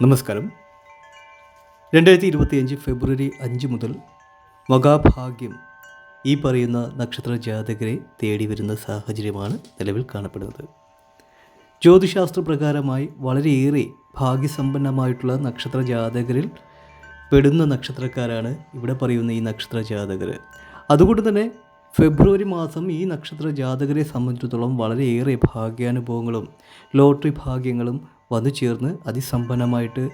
നമസ്കാരം. രണ്ടായിരത്തി ഇരുപത്തിയഞ്ച് ഫെബ്രുവരി അഞ്ച് മുതൽ മകാഭാഗ്യം ഈ പറയുന്ന നക്ഷത്ര ജാതകരെ തേടി വരുന്ന സാഹചര്യമാണ് നിലവിൽ കാണപ്പെടുന്നത്. ജ്യോതിശാസ്ത്ര പ്രകാരമായി വളരെയേറെ ഭാഗ്യസമ്പന്നമായിട്ടുള്ള നക്ഷത്ര ജാതകരിൽ പെടുന്ന നക്ഷത്രക്കാരാണ് ഇവിടെ പറയുന്ന ഈ നക്ഷത്ര ജാതകർ അതുകൊണ്ട് തന്നെ ഫെബ്രുവരി മാസം ഈ നക്ഷത്ര ജാതകരെ സംബന്ധിച്ചിടത്തോളം വളരെയേറെ ഭാഗ്യാനുഭവങ്ങളും ലോട്ടറി ഭാഗ്യങ്ങളും വന്നു ചേർന്ന് അതിസമ്പന്നമായിട്ട്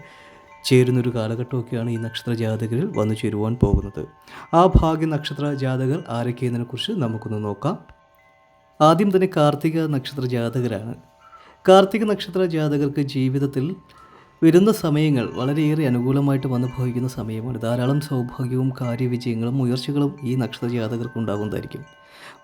ചേരുന്നൊരു കാലഘട്ടമൊക്കെയാണ് ഈ നക്ഷത്ര ജാതകരിൽ വന്നു ചേരുവാൻ പോകുന്നത്. ആ ഭാഗ്യ നക്ഷത്ര ജാതകർ ആരൊക്കെയെന്നതിനെക്കുറിച്ച് നമുക്കൊന്ന് നോക്കാം. ആദ്യം തന്നെ കാർത്തിക നക്ഷത്ര ജാതകരാണ്. കാർത്തിക നക്ഷത്ര ജാതകർക്ക് ജീവിതത്തിൽ വരുന്ന സമയങ്ങൾ വളരെയേറെ അനുകൂലമായിട്ട് വന്നു ഭവിക്കുന്ന സമയമാണ്. ധാരാളം സൗഭാഗ്യവും കാര്യവിജയങ്ങളും ഉയർച്ചകളും ഈ നക്ഷത്ര ജാതകർക്ക് ഉണ്ടാകുന്നതായിരിക്കും.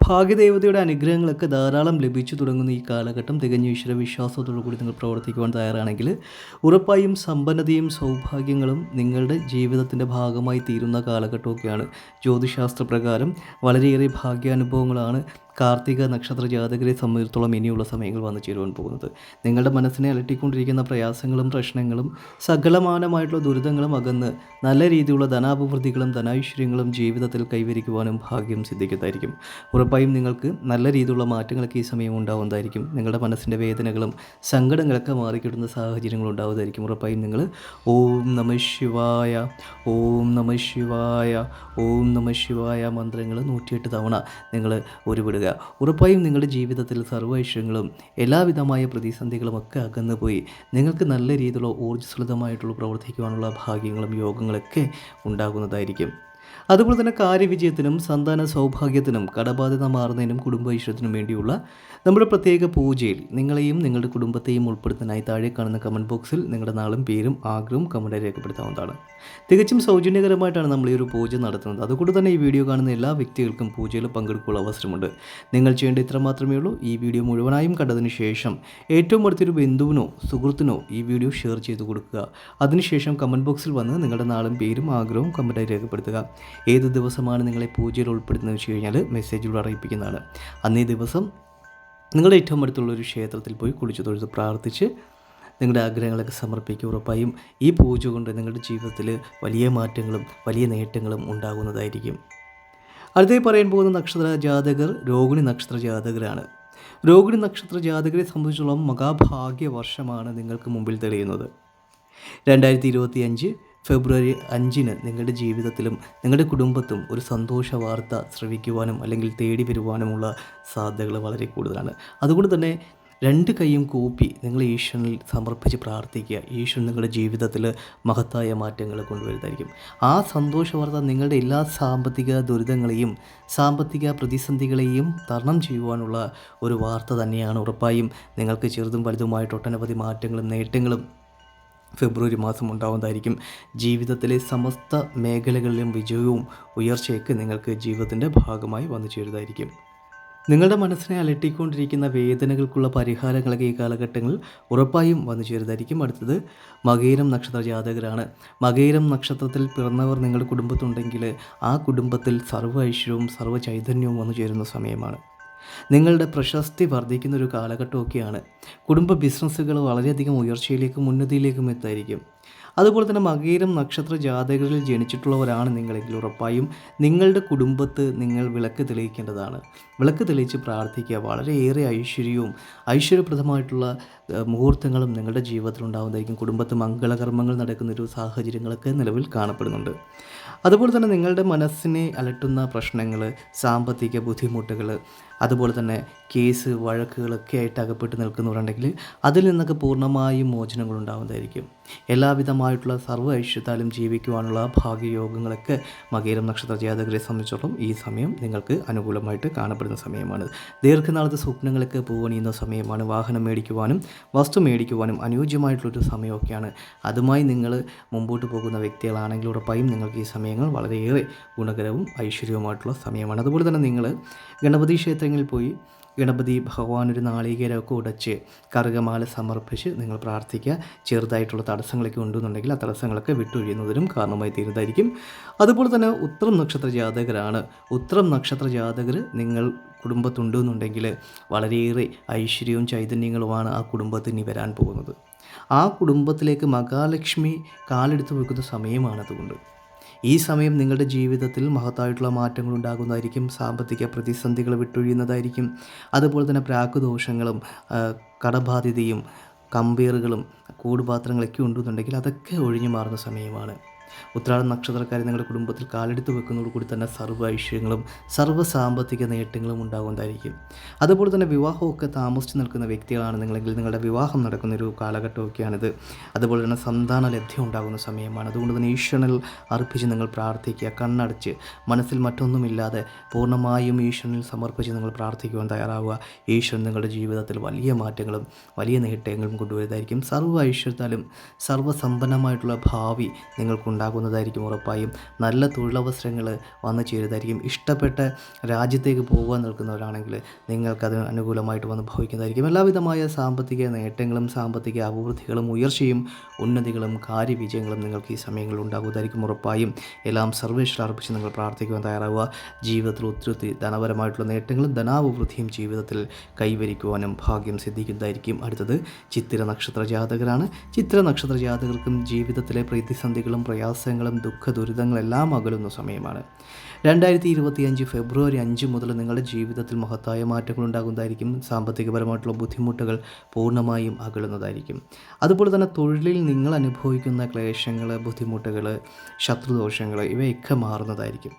ഭാഗ്യദേവതയുടെ അനുഗ്രഹങ്ങളൊക്കെ ധാരാളം ലഭിച്ചു തുടങ്ങുന്ന ഈ കാലഘട്ടം തികഞ്ഞ ഈശ്വര വിശ്വാസത്തോടു കൂടി നിങ്ങൾ പ്രവർത്തിക്കുവാൻ തയ്യാറാണെങ്കിൽ ഉറപ്പായും സമ്പന്നതയും സൗഭാഗ്യങ്ങളും നിങ്ങളുടെ ജീവിതത്തിന്റെ ഭാഗമായി തീരുന്ന കാലഘട്ടമൊക്കെയാണ്. ജ്യോതിശാസ്ത്രപ്രകാരം വളരെയേറെ ഭാഗ്യാനുഭവങ്ങളാണ് കാർത്തിക നക്ഷത്ര ജാതകരെ സംബന്ധിച്ചിടത്തോളം ഇനിയുള്ള സമയങ്ങൾ വന്നു ചേരുവാൻ പോകുന്നത്. നിങ്ങളുടെ മനസ്സിനെ അലട്ടിക്കൊണ്ടിരിക്കുന്ന പ്രയാസങ്ങളും പ്രശ്നങ്ങളും സകലമാനമായിട്ടുള്ള ദുരിതങ്ങളും അകന്ന് നല്ല രീതിയിലുള്ള ധനാഭിവൃദ്ധികളും ധനൈശ്വര്യങ്ങളും ജീവിതത്തിൽ കൈവരിക്കുവാനും ഭാഗ്യം സിദ്ധിക്കുന്നതായിരിക്കും. ഉറപ്പായും നിങ്ങൾക്ക് നല്ല രീതിയിലുള്ള മാറ്റങ്ങളൊക്കെ ഈ സമയം ഉണ്ടാവുന്നതായിരിക്കും. നിങ്ങളുടെ മനസ്സിന്റെ വേദനകളും സങ്കടങ്ങളൊക്കെ മാറിക്കിട്ടുന്ന സാഹചര്യങ്ങൾ ഉണ്ടാവുന്നതായിരിക്കും. ഉറപ്പായും നിങ്ങൾ ഓം നമ ശിവായ ഓം നമ ശിവായ ഓം നമ ശിവായ മന്ത്രങ്ങൾ നൂറ്റിയെട്ട് തവണ നിങ്ങൾ ഉരുവിടുക ഉറപ്പായും നിങ്ങളുടെ ജീവിതത്തിൽ സർവ ഐശ്വര്യങ്ങളും എല്ലാവിധമായ പ്രതിസന്ധികളും ഒക്കെ അകന്നു പോയി നിങ്ങൾക്ക് നല്ല രീതിയിലുള്ള ഊർജസ്വലതമായിട്ടുള്ള പ്രവർത്തിക്കുവാനുള്ള ഭാഗ്യങ്ങളും യോഗങ്ങളൊക്കെ ഉണ്ടാകുന്നതായിരിക്കും. അതുപോലെ തന്നെ കാര്യവിജയത്തിനും സന്താന സൗഭാഗ്യത്തിനും കടബാധ്യത മാറുന്നതിനും കുടുംബ ഐശ്വര്യത്തിനും വേണ്ടിയുള്ള നമ്മുടെ പ്രത്യേക പൂജയിൽ നിങ്ങളെയും നിങ്ങളുടെ കുടുംബത്തെയും ഉൾപ്പെടുത്താനായി താഴെ കാണുന്ന കമന്റ് ബോക്സിൽ നിങ്ങളുടെ നാളും പേരും ആഗ്രഹവും കമന്റായി രേഖപ്പെടുത്താവുന്നതാണ്. തികച്ചും സൗജന്യകരമായിട്ടാണ് നമ്മൾ ഈ ഒരു പൂജ നടത്തുന്നത്. അതുകൊണ്ട് തന്നെ ഈ വീഡിയോ കാണുന്ന എല്ലാ വ്യക്തികൾക്കും പൂജയിൽ പങ്കെടുക്കാനുള്ള അവസരമുണ്ട്. നിങ്ങൾ ചെയ്യേണ്ട ഇത്ര മാത്രമേ ഉള്ളൂ. ഈ വീഡിയോ മുഴുവനായും കണ്ടതിന് ശേഷം ഏറ്റവും അടുത്തൊരു ബന്ധുവിനോ സുഹൃത്തിനോ ഈ വീഡിയോ ഷെയർ ചെയ്ത് കൊടുക്കുക. അതിനുശേഷം കമന്റ് ബോക്സിൽ വന്ന് നിങ്ങളുടെ നാളും പേരും ആഗ്രഹവും കമന്റായി രേഖപ്പെടുത്തുക. ഏത് ദിവസമാണ് നിങ്ങളെ പൂജയിൽ ഉൾപ്പെടുത്തുന്നത് വെച്ച് കഴിഞ്ഞാൽ മെസ്സേജിലൂടെ അറിയിപ്പിക്കുന്നതാണ്. അന്നേ ദിവസം നിങ്ങളുടെ ഏറ്റവും അടുത്തുള്ള ഒരു ക്ഷേത്രത്തിൽ പോയി കുളിച്ചു തൊഴുത് പ്രാർത്ഥിച്ച് നിങ്ങളുടെ ആഗ്രഹങ്ങളൊക്കെ സമർപ്പിക്കുക. ഉറപ്പായും ഈ പൂജ കൊണ്ട് നിങ്ങളുടെ ജീവിതത്തിൽ വലിയ മാറ്റങ്ങളും വലിയ നേട്ടങ്ങളും ഉണ്ടാകുന്നതായിരിക്കും. അടുത്തായി പറയാൻ പോകുന്ന നക്ഷത്ര ജാതകർ രോഹിണി നക്ഷത്ര ജാതകരാണ്. രോഹിണി നക്ഷത്ര ജാതകരെ സംബന്ധിച്ചിടത്തോളം മഹാഭാഗ്യ വർഷമാണ് നിങ്ങൾക്ക് മുമ്പിൽ തെളിയുന്നത്. രണ്ടായിരത്തി ഇരുപത്തി അഞ്ച് ഫെബ്രുവരി അഞ്ചിന് നിങ്ങളുടെ ജീവിതത്തിലും നിങ്ങളുടെ കുടുംബത്തും ഒരു സന്തോഷ വാർത്ത ശ്രവിക്കുവാനും അല്ലെങ്കിൽ തേടി വരുവാനുമുള്ള സാധ്യതകൾ വളരെ കൂടുതലാണ്. അതുകൊണ്ട് തന്നെ രണ്ട് കൈയും കൂപ്പി നിങ്ങൾ ഈശ്വരനിൽ സമർപ്പിച്ച് പ്രാർത്ഥിക്കുക. ഈശ്വരൻ നിങ്ങളുടെ ജീവിതത്തിൽ മഹത്തായ മാറ്റങ്ങൾ കൊണ്ടുവരുന്നതായിരിക്കും. ആ സന്തോഷ വാർത്ത നിങ്ങളുടെ എല്ലാ സാമ്പത്തിക ദുരിതങ്ങളെയും സാമ്പത്തിക പ്രതിസന്ധികളെയും തരണം ചെയ്യുവാനുള്ള ഒരു വാർത്ത തന്നെയാണ് ഉറപ്പായും നിങ്ങൾക്ക് ചെറുതും വലുതുമായിട്ട് ഒട്ടനവധി മാറ്റങ്ങളും നേട്ടങ്ങളും ഫെബ്രുവരി മാസം ഉണ്ടാവുന്നതായിരിക്കും. ജീവിതത്തിലെ സമസ്ത മേഖലകളിലും വിജയവും ഉയർച്ചയൊക്കെ നിങ്ങൾക്ക് ജീവിതത്തിന്റെ ഭാഗമായി വന്നു ചേരുന്നതായിരിക്കും. നിങ്ങളുടെ മനസ്സിനെ അലട്ടിക്കൊണ്ടിരിക്കുന്ന വേദനകൾക്കുള്ള പരിഹാരങ്ങളൊക്കെ ഈ കാലഘട്ടങ്ങളിൽ ഉറപ്പായും വന്നു ചേരുന്നതായിരിക്കും. അടുത്തത് മകേരം നക്ഷത്ര ജാതകരാണ്. മകേരം നക്ഷത്രത്തിൽ പിറന്നവർ നിങ്ങളുടെ കുടുംബത്തുണ്ടെങ്കിൽ ആ കുടുംബത്തിൽ സർവ ഐശ്വര്യവും സർവ ചൈതന്യവും വന്നു ചേരുന്ന സമയമാണ്. നിങ്ങളുടെ പ്രശസ്തി വർദ്ധിക്കുന്ന ഒരു കാലഘട്ടമൊക്കെയാണ്. കുടുംബ ബിസിനസ്സുകൾ വളരെയധികം ഉയർച്ചയിലേക്കും ഉന്നതിയിലേക്കും എത്തായിരിക്കും. അതുപോലെ തന്നെ മകീരം നക്ഷത്ര ജാതകരിൽ ജനിച്ചിട്ടുള്ളവരാണ് നിങ്ങളെങ്കിൽ ഉറപ്പായും നിങ്ങളുടെ കുടുംബത്ത് നിങ്ങൾ വിളക്ക് തെളിയിക്കേണ്ടതാണ്. വിളക്ക് തെളിയിച്ച് പ്രാർത്ഥിക്കുക. വളരെയേറെ ഐശ്വര്യവും ഐശ്വര്യപ്രദമായിട്ടുള്ള മുഹൂർത്തങ്ങളും നിങ്ങളുടെ ജീവിതത്തിൽ ഉണ്ടാകുന്നതായിരിക്കും കുടുംബത്ത് മംഗളകർമ്മങ്ങൾ നടക്കുന്ന ഒരു സാഹചര്യങ്ങളൊക്കെ നിലവിൽ കാണപ്പെടുന്നുണ്ട്. അതുപോലെ തന്നെ നിങ്ങളുടെ മനസ്സിനെ അലട്ടുന്ന പ്രശ്നങ്ങൾ സാമ്പത്തിക ബുദ്ധിമുട്ടുകൾ അതുപോലെ തന്നെ കേസ് വഴക്കുകളൊക്കെ ആയിട്ട് അകപ്പെട്ട് നിൽക്കുന്നവരുണ്ടെങ്കിൽ അതിൽ നിന്നൊക്കെ പൂർണമായും മോചനങ്ങൾ ഉണ്ടാകുന്നതായിരിക്കും എല്ലാവിധമായിട്ടുള്ള സർവ ഐശ്വര്യത്താലും ജീവിക്കുവാനുള്ള ഭാഗ്യയോഗങ്ങളൊക്കെ മകേരം നക്ഷത്ര ജാതകരെ സംബന്ധിച്ചിടത്തോളം ഈ സമയം നിങ്ങൾക്ക് അനുകൂലമായിട്ട് കാണപ്പെടുന്ന സമയമാണ്. ദീർഘനാളത്തെ സ്വപ്നങ്ങൾക്ക് പോകണിയുന്ന സമയമാണ്. വാഹനം മേടിക്കുവാനും വസ്തു മേടിക്കുവാനും അനുയോജ്യമായിട്ടുള്ളൊരു സമയമൊക്കെയാണ്. അതുമായി നിങ്ങൾ മുമ്പോട്ട് പോകുന്ന വ്യക്തികളാണെങ്കിൽ ഉറപ്പായും നിങ്ങൾക്ക് ഈ സമയങ്ങൾ വളരെയേറെ ഗുണകരവും ഐശ്വര്യവുമായിട്ടുള്ള സമയമാണ്. അതുപോലെ തന്നെ നിങ്ങൾ ഗണപതി ക്ഷേത്രങ്ങളിൽ പോയി ഗണപതി ഭഗവാൻ ഒരു നാളികേരമൊക്കെ ഉടച്ച് കറുകമാല സമർപ്പിച്ച് നിങ്ങൾ പ്രാർത്ഥിക്കുക. ചെറുതായിട്ടുള്ള തടസ്സങ്ങളൊക്കെ ഉണ്ടെന്നുണ്ടെങ്കിൽ ആ തടസ്സങ്ങളൊക്കെ വിട്ടൊഴിയുന്നതിനും കാരണമായി തീരുന്നതായിരിക്കും. അതുപോലെ തന്നെ ഉത്രം നക്ഷത്ര ജാതകരാണ്. ഉത്രം നക്ഷത്ര ജാതകർ നിങ്ങൾ കുടുംബത്തുണ്ടെന്നുണ്ടെങ്കിൽ വളരെയേറെ ഐശ്വര്യവും ചൈതന്യങ്ങളുമാണ് ആ കുടുംബത്തിന് വരാൻ പോകുന്നത്. ആ കുടുംബത്തിലേക്ക് മഹാലക്ഷ്മി കാലെടുത്ത് വെക്കുന്ന സമയമാണ് അതുകൊണ്ട് ഈ സമയം നിങ്ങളുടെ ജീവിതത്തിൽ മഹത്തായിട്ടുള്ള മാറ്റങ്ങൾ ഉണ്ടാകുന്നതായിരിക്കും സാമ്പത്തിക പ്രതിസന്ധികൾ വിട്ടൊഴിയുന്നതായിരിക്കും. അതുപോലെ തന്നെ പ്രാക്കുദോഷങ്ങളും കടബാധ്യതയും കമ്പേറുകളും കൂടുപാത്രങ്ങളൊക്കെ ഉണ്ടെന്നുണ്ടെങ്കിൽ അതൊക്കെ ഒഴിഞ്ഞു മാറുന്ന സമയമാണ്. ഉത്രാടം നക്ഷത്രക്കാരെ നിങ്ങളുടെ കുടുംബത്തിൽ കാലെടുത്ത് വെക്കുന്നതോടുകൂടി തന്നെ സർവ ഐശ്വര്യങ്ങളും സർവ സാമ്പത്തിക നേട്ടങ്ങളും ഉണ്ടാകുന്നതായിരിക്കും. അതുപോലെ തന്നെ വിവാഹമൊക്കെ താമസിച്ച് നിൽക്കുന്ന വ്യക്തികളാണ് നിങ്ങളെങ്കിൽ നിങ്ങളുടെ വിവാഹം നടക്കുന്ന ഒരു കാലഘട്ടമൊക്കെയാണിത്. അതുപോലെ തന്നെ സന്താന ലഭ്യം ഉണ്ടാകുന്ന സമയമാണ്. അതുകൊണ്ട് തന്നെ ഈശ്വരനിൽ അർപ്പിച്ച് നിങ്ങൾ പ്രാർത്ഥിക്കുക കണ്ണടച്ച് മനസ്സിൽ മറ്റൊന്നുമില്ലാതെ പൂർണമായും ഈശ്വരനിൽ സമർപ്പിച്ച് നിങ്ങൾ പ്രാർത്ഥിക്കുവാൻ തയ്യാറാവുക. ഈശ്വരൻ നിങ്ങളുടെ ജീവിതത്തിൽ വലിയ മാറ്റങ്ങളും വലിയ നേട്ടങ്ങളും കൊണ്ടുവരുന്നതായിരിക്കും. സർവ ഐശ്വര്യത്താലും സർവസമ്പന്നമായിട്ടുള്ള ഭാവി നിങ്ങൾക്കുണ്ടാകുന്നതായിരിക്കും ഉറപ്പായും. നല്ല തൊഴിലവസരങ്ങൾ വന്നു ചേരുന്നതായിരിക്കും. ഇഷ്ടപ്പെട്ട രാജ്യത്തേക്ക് പോകാൻ നിൽക്കുന്നവരാണെങ്കിൽ നിങ്ങൾക്കത് അനുകൂലമായിട്ട് വന്ന് ഭവിക്കുന്നതായിരിക്കും. എല്ലാവിധമായ സാമ്പത്തിക നേട്ടങ്ങളും സാമ്പത്തിക അഭിവൃദ്ധികളും ഉയർച്ചയും ഉന്നതികളും കാര്യവിജയങ്ങളും നിങ്ങൾക്ക് ഈ സമയങ്ങളിൽ ഉണ്ടാകുന്നതായിരിക്കും ഉറപ്പായും. എല്ലാം സർവേശ്വര അർപ്പിച്ച് നിങ്ങൾ പ്രാർത്ഥിക്കുവാൻ തയ്യാറാവുക. ജീവിതത്തിൽ ഒത്തിരി ധനപരമായിട്ടുള്ള നേട്ടങ്ങളും ധനാഭിവൃദ്ധിയും ജീവിതത്തിൽ കൈവരിക്കുവാനും ഭാഗ്യം സിദ്ധിക്കുന്നതായിരിക്കും. അടുത്തത് ചിത്തിര നക്ഷത്ര ജാതകരാണ്. ചിത്ര നക്ഷത്ര ജാതകർക്കും ജീവിതത്തിലെ പ്രതിസന്ധികളും പ്രയാസങ്ങളും ദുഃഖ ദുരിതങ്ങളെല്ലാം അകലുന്ന സമയമാണ്. രണ്ടായിരത്തി ഇരുപത്തിയഞ്ച് ഫെബ്രുവരി അഞ്ച് മുതൽ നിങ്ങളുടെ ജീവിതത്തിൽ മഹത്തായ മാറ്റങ്ങൾ ഉണ്ടാകുന്നതായിരിക്കും. സാമ്പത്തികപരമായിട്ടുള്ള ബുദ്ധിമുട്ടുകൾ പൂർണമായും അകലുന്നതായിരിക്കും. അതുപോലെ തന്നെ തൊഴിലിൽ നിങ്ങൾ അനുഭവിക്കുന്ന ക്ലേശങ്ങൾ ബുദ്ധിമുട്ടുകൾ ശത്രുദോഷങ്ങൾ ഇവയൊക്കെ മാറുന്നതായിരിക്കും.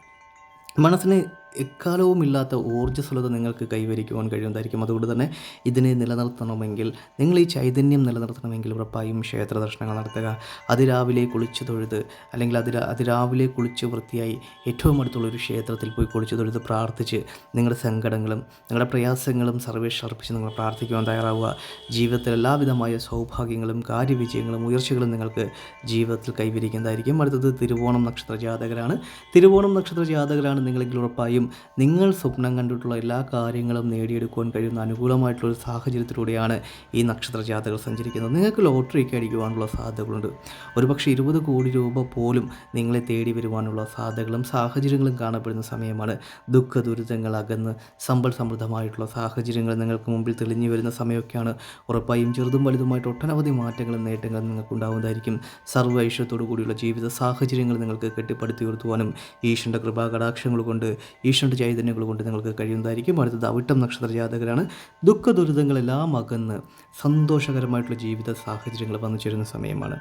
മനസ്സിന് എക്കാലവും ഇല്ലാത്ത ഊർജസ്വലത നിങ്ങൾക്ക് കൈവരിക്കുവാൻ കഴിയുന്നതായിരിക്കും. അതുകൊണ്ട് തന്നെ ഇതിനെ നിലനിർത്തണമെങ്കിൽ നിങ്ങൾ ഈ ചൈതന്യം നിലനിർത്തണമെങ്കിൽ ഉറപ്പായും ക്ഷേത്ര ദർശനങ്ങൾ നടത്തുക. അതിരാവിലെ കുളിച്ച് തൊഴുത് അല്ലെങ്കിൽ അതിര അതിരാവിലെ കുളിച്ച് വൃത്തിയായി ഏറ്റവും അടുത്തുള്ള ഒരു ക്ഷേത്രത്തിൽ പോയി കുളിച്ച് തൊഴുത് പ്രാർത്ഥിച്ച് നിങ്ങളുടെ സങ്കടങ്ങളും നിങ്ങളുടെ പ്രയാസങ്ങളും സർവേഷ് അർപ്പിച്ച് നിങ്ങൾ പ്രാർത്ഥിക്കുവാൻ തയ്യാറാവുക. ജീവിതത്തിൽ എല്ലാവിധമായ സൗഭാഗ്യങ്ങളും കാര്യവിജയങ്ങളും ഉയർച്ചകളും നിങ്ങൾക്ക് ജീവിതത്തിൽ കൈവരിക്കുന്നതായിരിക്കും. അടുത്തത് തിരുവോണം നക്ഷത്ര ജാതകരാണ്. തിരുവോണം നക്ഷത്ര ജാതകരാണ് നിങ്ങളെങ്കിൽ ഉറപ്പായും നിങ്ങൾ സ്വപ്നം കണ്ടിട്ടുള്ള എല്ലാ കാര്യങ്ങളും നേടിയെടുക്കുവാൻ കഴിയുന്ന അനുകൂലമായിട്ടുള്ള ഒരു സാഹചര്യത്തിലൂടെയാണ് ഈ നക്ഷത്ര ജാഥകൾ സഞ്ചരിക്കുന്നത്. നിങ്ങൾക്ക് ലോട്ടറിയൊക്കെ അടിക്കുവാനുള്ള സാധ്യതകളുണ്ട്. ഒരുപക്ഷെ ഇരുപത് കോടി രൂപ പോലും നിങ്ങളെ തേടി വരുവാനുള്ള സാധ്യതകളും സാഹചര്യങ്ങളും കാണപ്പെടുന്ന സമയമാണ്. ദുഃഖ ദുരിതങ്ങൾ അകന്ന് സമ്പൽ സമൃദ്ധമായിട്ടുള്ള സാഹചര്യങ്ങൾ നിങ്ങൾക്ക് മുമ്പിൽ തെളിഞ്ഞു വരുന്ന സമയമൊക്കെയാണ്. ഉറപ്പായും ചെറുതും വലുതുമായിട്ട് ഒട്ടനവധി മാറ്റങ്ങളും നേട്ടങ്ങളും നിങ്ങൾക്ക് ഉണ്ടാകുന്നതായിരിക്കും സർവ ഐശ്വര്യത്തോടു കൂടിയുള്ള ജീവിത സാഹചര്യങ്ങൾ നിങ്ങൾക്ക് കെട്ടിപ്പടുത്തി ഉയർത്തുവാനും ഈശ്വരന്റെ കൃപാകടാക്ഷങ്ങൾ കൊണ്ട് ഈശ്വരന്റെ ചൈതന്യങ്ങൾ കൊണ്ട് നിങ്ങൾക്ക് കഴിയുന്നതായിരിക്കും. അടുത്തത് അവിട്ടം നക്ഷത്ര ജാതകരാണ് ദുഃഖ ദുരിതങ്ങളെല്ലാം അകന്ന് സന്തോഷകരമായിട്ടുള്ള ജീവിത സാഹചര്യങ്ങൾ വന്നു ചേരുന്ന സമയമാണ്.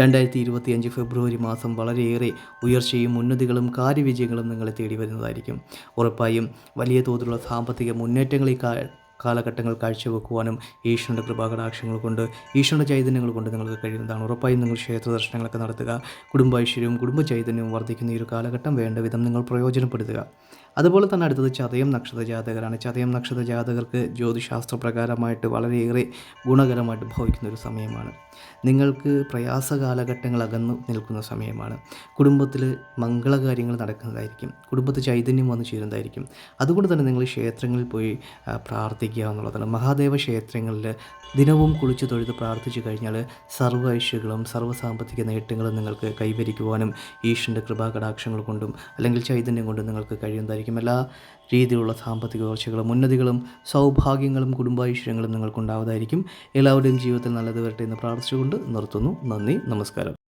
രണ്ടായിരത്തി ഇരുപത്തിയഞ്ച് ഫെബ്രുവരി മാസം വളരെയേറെ ഉയർച്ചയും ഉന്നതികളും കാര്യവിജയങ്ങളും നിങ്ങളെ തേടി വരുന്നതായിരിക്കും. ഉറപ്പായും വലിയ തോതിലുള്ള സാമ്പത്തിക മുന്നേറ്റങ്ങൾ ഈ കാലഘട്ടങ്ങൾ കാഴ്ചവെക്കുവാനും ഈശ്വരന്റെ കൃപാകടാക്ഷങ്ങൾ കൊണ്ട് ഈശ്വരന്റെ ചൈതന്യങ്ങൾ കൊണ്ട് നിങ്ങൾക്ക് കഴിയുന്നതാണ്. ഉറപ്പായും നിങ്ങൾ ക്ഷേത്ര ദർശനങ്ങളൊക്കെ നടത്തുക. കുടുംബ ഐശ്വര്യവും കുടുംബ ചൈതന്യവും വർദ്ധിക്കുന്ന ഈ ഒരു കാലഘട്ടം വേണ്ട വിധം നിങ്ങൾ പ്രയോജനപ്പെടുത്തുക. അതുപോലെ തന്നെ അടുത്തത് ചതയം നക്ഷത്ര ജാതകരാണ്. ചതയം നക്ഷത്ര ജാതകർക്ക് ജ്യോതിശാസ്ത്ര പ്രകാരമായിട്ട് വളരെയേറെ ഗുണകരമായിട്ട് ഭവിക്കുന്ന ഒരു സമയമാണ്. നിങ്ങൾക്ക് പ്രയാസ കാലഘട്ടങ്ങൾ അകന്നു നിൽക്കുന്ന സമയമാണ്. കുടുംബത്തിൽ മംഗളകാര്യങ്ങൾ നടക്കുന്നതായിരിക്കും. കുടുംബത്തിൽ ചൈതന്യം വന്നു ചേരുന്നതായിരിക്കും. അതുകൊണ്ട് തന്നെ നിങ്ങൾ ക്ഷേത്രങ്ങളിൽ പോയി പ്രാർത്ഥിക്കുക എന്നുള്ളതാണ്. മഹാദേവ ക്ഷേത്രങ്ങളിൽ ദിനവും കുളിച്ച് തൊഴുത് പ്രാർത്ഥിച്ചു കഴിഞ്ഞാൽ സർവ ഐശ്വര്യങ്ങളും സർവ സാമ്പത്തിക നേട്ടങ്ങളും നിങ്ങൾക്ക് കൈവരിക്കുവാനും ഈശ്വരന്റെ കൃപാകടാക്ഷങ്ങൾ കൊണ്ടും അല്ലെങ്കിൽ ചൈതന്യം കൊണ്ടും നിങ്ങൾക്ക് കഴിയുന്നതായിരിക്കും. എല്ലാ രീതിയിലുള്ള സാമ്പത്തിക ഉയർച്ചകളും ഉന്നതികളും സൗഭാഗ്യങ്ങളും കുടുംബൈശ്വര്യങ്ങളും നിങ്ങൾക്കുണ്ടാവുന്നതായിരിക്കും. എല്ലാവരുടെയും ജീവിതത്തിൽ നല്ലത് വരട്ടെ എന്ന് പ്രാർത്ഥിച്ചുകൊണ്ട് നിർത്തുന്നു. നന്ദി നമസ്കാരം.